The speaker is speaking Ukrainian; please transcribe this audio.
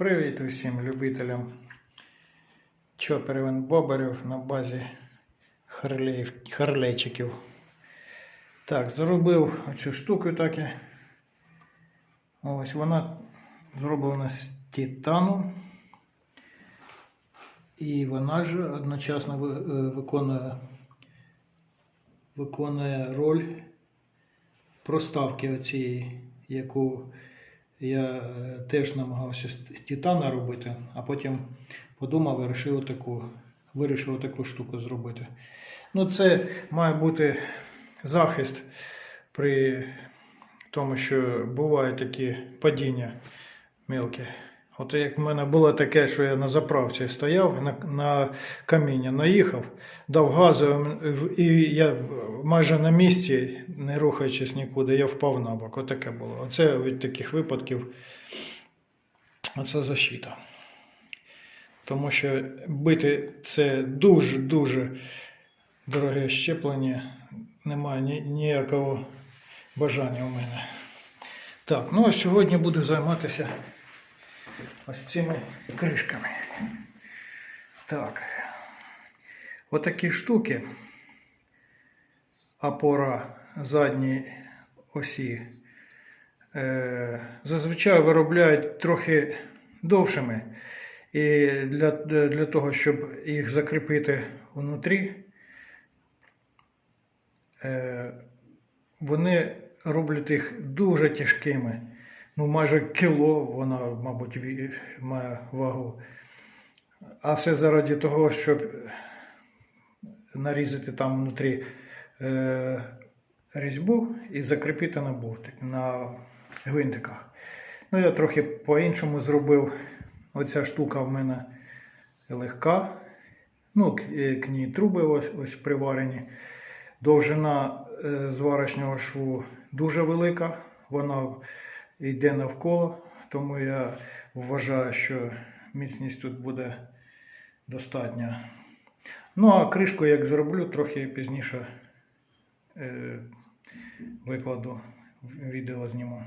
Привіт усім любителям чоперів боберів на базі харлеїв, харлейчиків. Так, зробив цю штуку таки. Ось вона зроблена з титану. І вона ж одночасно е, виконує, виконує роль проставки оцієї, яку я е, теж намагався з титана робити, а потім подумав і вирішив таку, вирішив таку штуку зробити. Ну, це має бути захист при тому, що бувають такі падіння мелкі. От як в мене було таке, що я на заправці стояв, на, на каміння наїхав, дав газу, і я майже на місці, не рухаючись нікуди, я впав на бок. Отаке було. Оце від таких випадків, оце защита. Тому що бити це дуже-дуже дороге щеплення, немає ні, ніякого бажання у мене. Так, ну а сьогодні буду займатися ось цими кришками. Так. Отакі штуки. Опора задньої осі. Е, зазвичай виробляють трохи довшими. І для, для того, щоб їх закріпити внутрі, е, вони роблять їх дуже тяжкими. Ну, майже кіло вона, мабуть, має вагу. А все заради того, щоб нарізати там внутрі е, різьбу і закріпити на бовтик, на гвинтиках. Ну, я трохи по-іншому зробив. Оця штука в мене легка. Ну, к, е, ній труби ось, ось приварені. Довжина е, зварочного шву дуже велика. Вона йде навколо, тому я вважаю, що міцність тут буде достатня. Ну, а кришку як зроблю, трохи пізніше е, викладу, відео зніму.